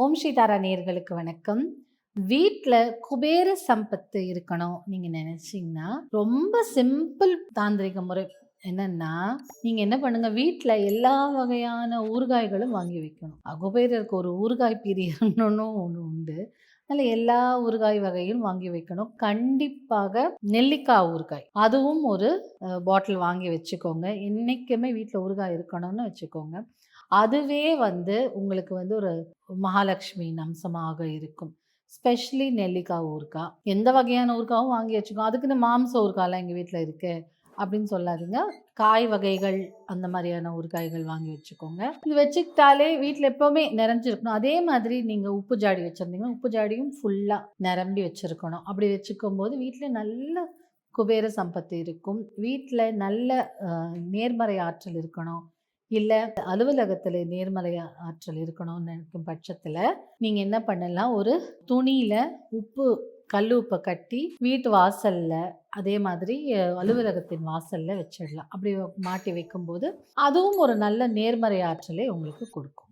ஓம் ஸ்ரீதாரா நேர்களுக்கு வணக்கம். வீட்டில் குபேர சம்பத்து இருக்கணும் நீங்கள் நினச்சிங்கன்னா ரொம்ப சிம்பிள் தாந்திரிக முறை. என்னன்னா நீங்கள் என்ன பண்ணுங்கள் வீட்டில் எல்லா வகையான ஊறுகாய்களும் வாங்கி வைக்கணும். அஹ் குபேரருக்கு ஒரு ஊறுகாய் பிரியணும்னு ஒன்று உண்டு. அதில் எல்லா ஊறுகாய் வகையும் வாங்கி வைக்கணும். கண்டிப்பாக நெல்லிக்காய் ஊறுகாய். அதுவும் ஒரு பாட்டில் வாங்கி வச்சுக்கோங்க. என்றைக்குமே வீட்டில் ஊறுகாய் இருக்கணும்னு வச்சுக்கோங்க. அதுவே வந்து உங்களுக்கு வந்து ஒரு மகாலட்சுமியின் அம்சமாக இருக்கும். ஸ்பெஷலி நெல்லிக்காய் ஊறுகாய். எந்த வகையான ஊறுகாயும் வாங்கி வச்சுக்கோ. அதுக்குன்னு மாம்ச ஊறுகாய்லாம் எங்கள் வீட்டில் இருக்குது அப்படின்னு சொல்லாதீங்க. காய் வகைகள் அந்த மாதிரியான ஊறுகாய்கள் வாங்கி வச்சுக்கோங்க. இது வச்சுக்கிட்டாலே வீட்டில் எப்போவுமே நிறைஞ்சிருக்கணும். அதே மாதிரி நீங்கள் உப்பு ஜாடி வச்சுருந்தீங்கன்னா உப்பு ஜாடியும் ஃபுல்லாக நிரம்பி வச்சுருக்கணும். அப்படி வச்சுக்கும் போது வீட்டில் நல்ல குபேர சம்பத்து இருக்கும். வீட்டில் நல்ல நேர்மறை ஆற்றல் இருக்கணும். இல்லை அலுவலகத்தில் நேர்மறை ஆற்றல் இருக்கணும்னு நினைக்கும் பட்சத்தில் நீங்கள் என்ன பண்ணலாம்? ஒரு துணியில் உப்பு கல் உப்பை கட்டி வீட்டு வாசலில் அதே மாதிரி அலுவலகத்தின் வாசலில் வச்சிடலாம். அப்படி மாட்டி வைக்கும்போது அதுவும் ஒரு நல்ல நேர்மறை ஆற்றலை உங்களுக்கு கொடுக்கும்.